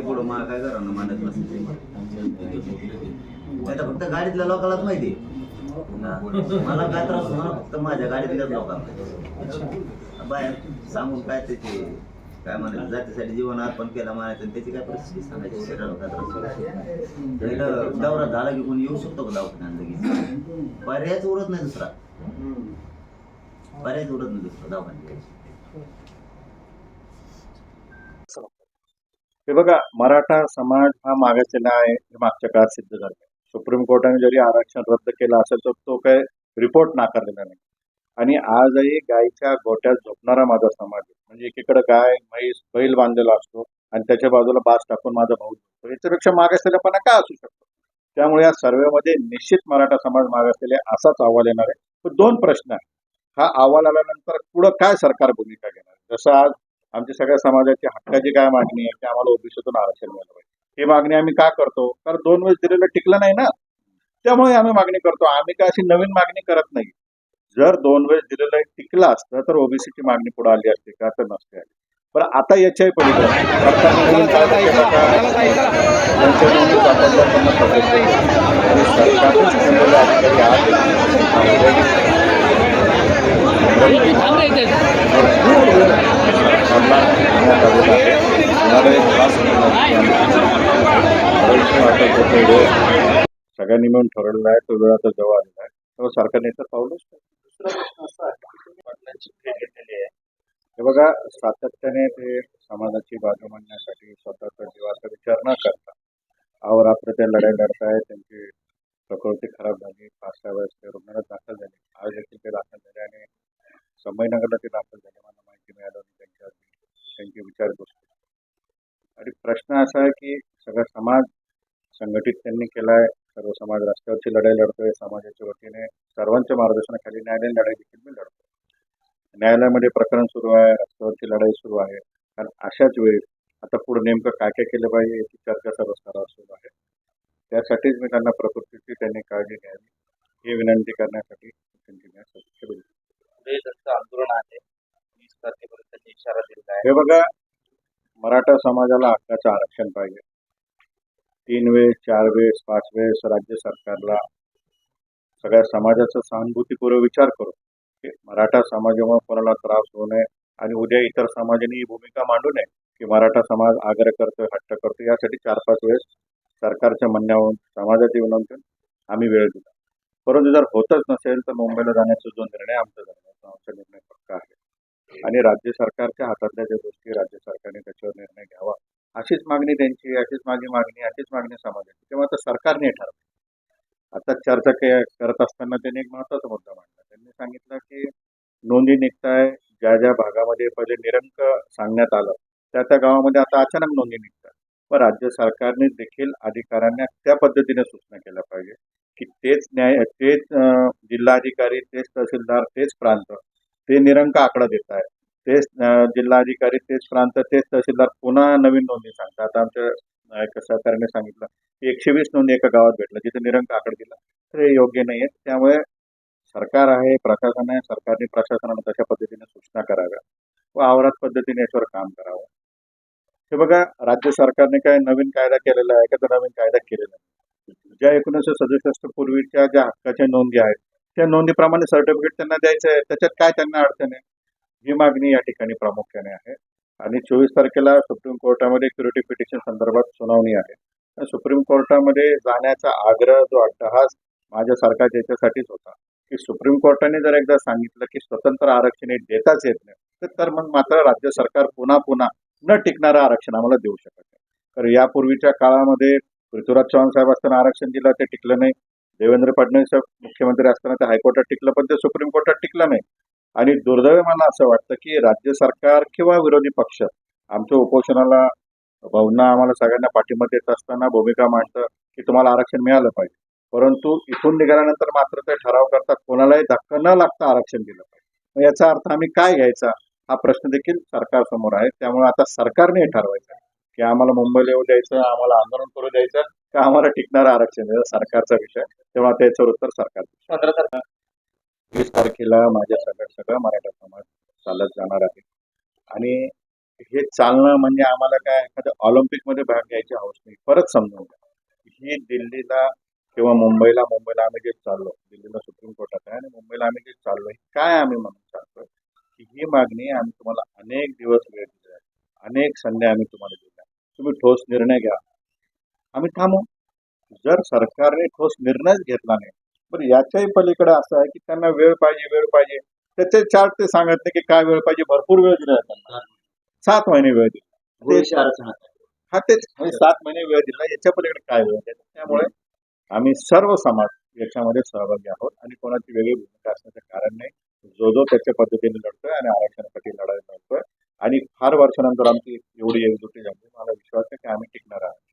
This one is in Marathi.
पुढं काय करा ना मानत नसेल आता फक्त गाडीतल्या लोकांनाच माहिती मला काय त्रास होणार? फक्त माझ्या गाडीतल्याच लोकांना. बाहेर सांगून काय त्याचे काय म्हणायचं? जातीसाठी जीवन अर्पण केलं म्हणायचं आणि त्याची काय परिस्थिती सांगायची? शरीराला काय त्रास दौरा झाला की कोणी येऊ शकतो का दवाखान्यात लगेच? पर्यायच उरत नाही दुसरा. पर्यायच उरत नाही दुसरा दवाखान्यात. हे बघा मराठा समाज हा मागासलेला आहे हे मागच्या काळात सिद्ध झालं सुप्रीम कोर्टाने जरी आरक्षण रद्द केलं असेल तर तो काय रिपोर्ट नाकारलेला नाही. आणि आजही गायच्या गोट्यात झोपणारा माझा समाज आहे. म्हणजे एकीकडे गाय म्हैस बैल बांधलेला असतो आणि त्याच्या बाजूला बास टाकून माझा भाऊ झोपतो. याच्यापेक्षा मागासलेलापणा काय असू शकतो? त्यामुळे या सर्वेमध्ये निश्चित मराठा समाज मागासलेले असाच अहवाल येणार आहे. दोन प्रश्न आहे हा अहवाल आल्यानंतर पुढं काय सरकार भूमिका घेणार? जसं आज आमच्या सगळ्या समाजाची हक्काची काय मागणी आहे की आम्हाला ओबीसीतून आरक्षण मिळालं पाहिजे. ही मागणी आम्ही का करतो? कारण दोन वेळेस दिलेलं टिकलं नाही ना. त्यामुळे आम्ही मागणी करतो. आम्ही काय अशी नवीन मागणी करत नाही. जर दोन वेळेस दिलेलं टिकलं असतं तर ओबीसीची मागणी पुढे आली असते का? तर नसते आली. पण आता याच्याही पलीकडे सरकारने नवीन कायदा केला का? त्यांच्या नोंदी सापडल्या त्यांना पकडलं. आणि सरकारनेच नेमलेले अधिकारी आज भरपूर वेळ सरकारला देण्यात आलेला आहे. येणारे पाच सगळ्यांनी मिळून ठरवलेला आहे तो वेळाचा आता जवळ आलेला आहे. तेव्हा सरकारने तर पावलंच नाही. दुसरा प्रश्न असा आहे हे बघा सातत्याने ते समाजाची बाजू मांडण्यासाठी स्वतःचा जीवाचा विचार न करता अहोरात्र ते लढाई लढतायत. त्यांची प्रकृती खराब झाली. पाच सहा वेळेस ते रुग्णालयात दाखल झाले. आज देखील ते दाखल झाले आणि संभाजीनगरला ते दाखल झाले. मला माहिती मिळाली त्यांच्या त्यांची विचार केली. आणि प्रश्न असा आहे की सगळा समाज संघटित त्यांनी केला आहे सर्व समाज रस्त्यावरची लढाई लढतोय. समाजाच्या वतीने सर्वांच्या मार्गदर्शनाखाली न्यायालयीन लढाई देखील मी लढतो. न्यायालयामध्ये प्रकरण सुरू आहे. रस्त्यावरची लढाई सुरू आहे. कारण अशाच वेळी आता पुढे नेमकं काय काय केलं पाहिजे याची चर्चा सर्व स्तरावर सुरू आहे. त्यासाठीच मी त्यांना प्रकृतीची त्यांनी काळजी घ्यावी. ही विनंती करण्यासाठी त्यांची आंदोलन आहे. वीस तारखेपर्यंत इशारा दिलेला आहे. हे बघा मराठा समाजाला हक्काचं आरक्षण पाहिजे. तीन वेळेस चार वेळेस पाच वेळेस राज्य सरकारला सगळ्या समाजाचा सहानुभूतीपूर्व विचार करू. की मराठा समाजामुळे कोणाला त्रास होऊ नये आणि उद्या इतर समाजाने ही भूमिका मांडू नये की मराठा समाज आग्रह करतोय हट्ट करतोय यासाठी चार पाच वेळेस सरकारच्या म्हणण्यावरून समाजाची विनंती आम्ही वेळ दिला. परंतु जर होतच नसेल तर मुंबईला जाण्याचा जो निर्णय आमचा झाला आमचा निर्णय पक्का आहे. आणि राज्य सरकारच्या हातातल्या ज्या गोष्टी राज्य सरकारने त्याच्यावर निर्णय घ्यावा. अशीच मागणी त्यांची अशीच माझी मागणी अशीच मागणी समाजाची. तेव्हा आता सरकारने ठरवलं आता चर्चा के- करत असताना त्यांनी एक महत्त्वाचा मुद्दा मांडला. त्यांनी सांगितलं की नोंदी निघताय ज्या ज्या भागामध्ये पहिले निरंक सांगण्यात आलं त्या त्या गावामध्ये आता अचानक नोंदी निघतात. पण राज्य सरकारने देखील अधिकाऱ्यांना त्या पद्धतीने सूचना केल्या पाहिजे की तेच न्याय तेच जिल्हाधिकारी तेच तहसीलदार तेच प्रांत ते निरंक आकडा देत आहे तेच जिल्हाधिकारी तेच प्रांत तेच तहसीलदार पुन्हा नवीन नोंदी सांगतात. आता आमच्या एका सहकार्याने सांगितलं की एकशे वीस नोंदी एका गावात भेटलं जिथे निरंक आकड दिला. तर हे योग्य नाही आहे त्यामुळे सरकार आहे प्रशासन आहे सरकारने प्रशासनाने तशा पद्धतीने सूचना कराव्या व आवरात पद्धतीने याच्यावर काम करावं. हे बघा राज्य सरकारने काय नवीन कायदा केलेला आहे का तर नवीन कायदा केलेला आहे. ज्या एकोणीसशे सदुसष्ट पूर्वीच्या ज्या हक्काच्या नोंदी आहेत त्या नोंदीप्रमाणे सर्टिफिकेट त्यांना द्यायचं आहे. त्याच्यात काय त्यांना अडचण आहे? ही मागणी या ठिकाणी प्रामुख्याने आहे. आणि चोवीस तारखेला सुप्रीम कोर्टामध्ये क्युरिटी पिटिशन संदर्भात सुनावणी आहे. सुप्रीम कोर्टामध्ये जाण्याचा आग्रह जो अट्टहास माझ्यासारखा ज्याच्यासाठीच होता की सुप्रीम कोर्टाने जर एकदा सांगितलं की स्वतंत्र आरक्षण हे देताच येत नाही तर- तर मग मात्र राज्य सरकार पुन्हा पुन्हा न टिकणारं आरक्षण आम्हाला देऊ शकत नाही. तर यापूर्वीच्या काळामध्ये पृथ्वीराज चव्हाण साहेब असताना आरक्षण दिलं ते टिकलं नाही. देवेंद्र फडणवीस साहेब मुख्यमंत्री असताना ते हायकोर्टात टिकलं पण ते सुप्रीम कोर्टात टिकलं नाही. आणि दुर्दैव मला असं वाटतं की राज्य सरकार किंवा विरोधी पक्ष आमच्या उपोषणाला भावना आम्हाला सगळ्यांना पाठिंबा देत असताना भूमिका मांडतं की तुम्हाला आरक्षण मिळालं पाहिजे. परंतु इथून निघाल्यानंतर मात्र ते ठराव करतात कोणालाही धक्का न लागता आरक्षण दिलं पाहिजे. मग याचा अर्थ आम्ही काय घ्यायचा? हा प्रश्न देखील सरकारसमोर आहे. त्यामुळे आता सरकारने हे ठरवायचं की आम्हाला मुंबईला येऊ द्यायचं आम्हाला आंदोलन करू द्यायचं का आम्हाला टिकणारं आरक्षण द्यायचं सरकारचा विषय तेव्हा त्याचं उत्तर सरकार पंधरा वीस तारखेला माझ्या सगळ्या सगळं मराठा समाज चालत जाणार आहे. आणि हे चालणं म्हणजे आम्हाला काय एखाद्या ऑलिम्पिकमध्ये भाग घ्यायची हौस नाही. परत समजून घ्या. ही दिल्लीला किंवा मुंबईला मुंबईला आम्ही जे चाललो दिल्लीला सुप्रीम कोर्टात आहे आणि मुंबईला आम्ही जे हे काय आम्ही म्हणून चालतोय? की ही मागणी आम्ही तुम्हाला अनेक दिवस वेळ दिला अनेक संध्या आम्ही तुम्हाला दिल्या तुम्ही ठोस निर्णय घ्या. आम्ही थांबू. जर सरकारने ठोस निर्णयच घेतला नाही पण याच्याही पलीकडे असं आहे की त्यांना वेळ पाहिजे वेळ पाहिजे. त्याचे चार्ट ते सांगत नाही की काय वेळ पाहिजे भरपूर वेळ दिला त्यांना. सात महिने वेळ दिला. हा तेच. म्हणजे सात महिने वेळ दिला याच्या पलीकडे काय वेळ त्यामुळे आम्ही सर्व समाज याच्यामध्ये सहभागी आहोत आणि कोणाची वेगळी भूमिका असण्याचं कारण नाही. जो जो त्याच्या पद्धतीने लढतोय आणि आरक्षणासाठी लढायला लढतोय. आणि फार वर्षानंतर आमची एवढी एकजुटी झाली. मला विश्वास आहे की आम्ही टिकणार आहोत.